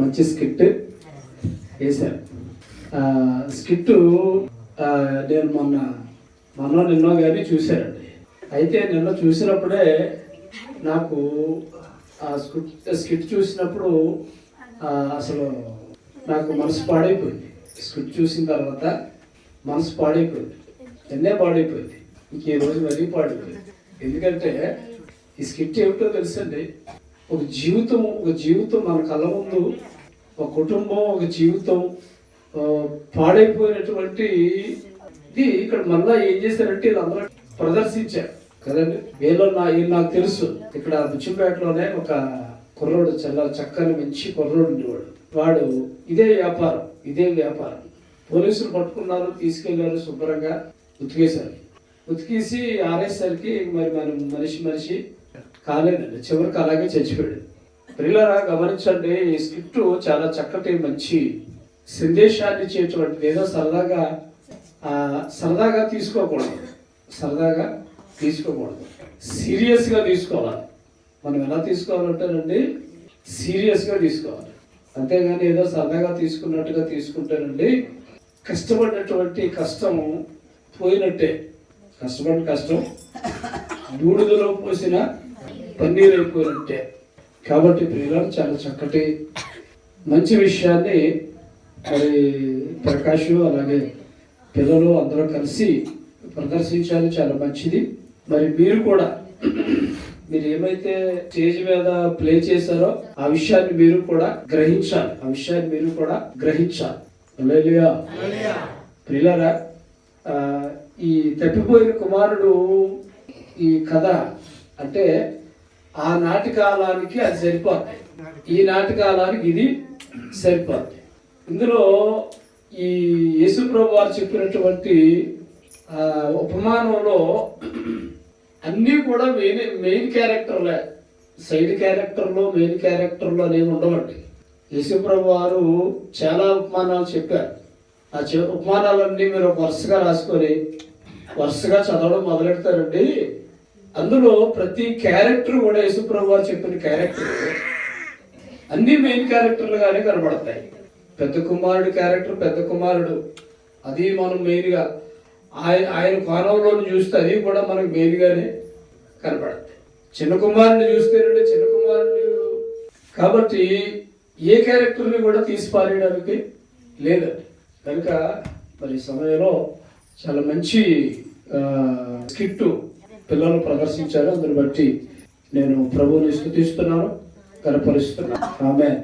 మంచి స్కిట్ వేశారు. స్కిట్ నేను మొన్న మొన్న నిన్నో కానీ చూశానండి. అయితే నిన్న చూసినప్పుడే నాకు ఆ స్కిట్ స్కిట్ చూసినప్పుడు అసలు నాకు మనసు పాడైపోయింది. స్కిట్ చూసిన తర్వాత మనసు పాడైపోయింది. నిన్నే పాడైపోయింది. ఇంక ఈ రోజు మరీ పాడైపోయింది. ఎందుకంటే ఈ స్కిట్ ఏమిటో తెలుసండి? ఒక జీవితం ఒక జీవితం మన కళ్ళ ముందు ఒక కుటుంబం ఒక జీవితం పాడైపోయినటువంటి ఇది ఇక్కడ మళ్ళా ఏం చేశారంటే వీళ్ళందరూ ప్రదర్శించారు. కదండి? వీళ్ళు నా నాకు తెలుసు. ఇక్కడ బుచ్చిపేటలోనే ఒక కుర్రోడు చాలా చక్కని మంచి కుర్రోడు ఉండేవాడు. వాడు ఇదే వ్యాపారం ఇదే వ్యాపారం. పోలీసులు పట్టుకున్నారు తీసుకెళ్ళారు శుభ్రంగా ఉతికేశారు. ఉతికేసి ఆరేసరికి మరి మన మనిషి మనిషి కాలేదండి. చివరికి అలాగే చచ్చిపోయాడు. ప్రియులరా గమనించండి ఈ స్క్రిప్ట్ చాలా చక్కటి మంచి సందేశాన్ని ఇచ్చేటువంటిది ఏదో సరదాగా సరదాగా తీసుకోకూడదు. సరదాగా తీసుకోకూడదు. సీరియస్గా తీసుకోవాలి. మనం ఎలా తీసుకోవాలంటేనండి సీరియస్గా తీసుకోవాలి. అంతేగాని ఏదో సరదాగా తీసుకున్నట్టుగా తీసుకుంటేనండి కష్టపడినటువంటి కష్టం పోయినట్టే. కష్టపడిన కష్టం బూడిదలో పోసిన పన్నీర్ అయిపోయినట్టే కాబట్టి ప్రియులను చాలా చక్కటి మంచి విషయాన్ని మరి ప్రకాష్ అలాగే పిల్లలు అందరూ కలిసి ప్రదర్శించాలి చాలా మంచిది. మరి మీరు కూడా మీరు ఏమైతే స్టేజ్ మీద ప్లే చేశారో ఆ విషయాన్ని మీరు కూడా గ్రహించాలి. ఆ విషయాన్ని మీరు కూడా గ్రహించాలి. ఆ, ఈ తప్పిపోయిన కుమారుడు ఈ కథ అంటే ఆ నాటి కాలానికి అది సరిపోద్ది ఈ నాటి కాలానికి ఇది సరిపోద్ది ఇందులో ఈ యేసుప్రభు వారు చెప్పినటువంటి ఉపమానంలో అన్నీ కూడా మెయిన్ మెయిన్ క్యారెక్టర్లే. సైడ్ క్యారెక్టర్లో మెయిన్ క్యారెక్టర్లో అనేవి ఉండవండి. యేసుప్రభు వారు చాలా ఉపమానాలు చెప్పారు. ఆ చె- ఉపమానాలన్నీ మీరు ఒక వరుసగా రాసుకొని వరుసగా చదవడం మొదలెడతారండి. అందులో ప్రతి క్యారెక్టర్ కూడా యేసుప్రభు వారు చెప్పిన క్యారెక్టర్. అన్ని మెయిన్ క్యారెక్టర్లుగానే కనబడతాయి. పెద్ద కుమారుడు క్యారెక్టర్ పెద్ద కుమారుడు. అది మనం మెయిన్గా ఆయన ఆయన కోణంలో చూస్తే అది కూడా మనకు మెయిన్గానే కనబడతాయి. చిన్న కుమారుని చూస్తేనండి చిన్న కుమారుడు. కాబట్టి ఏ క్యారెక్టర్ని కూడా తీసిపారేయడానికి లేదండి. కనుక మరి సమయంలో చాలా మంచి స్కిట్ పిల్లలు ప్రదర్శించారు. అందుని బట్టి నేను ప్రభువుని స్థుతిస్తున్నాను కనపరుస్తున్నాను. ఆమె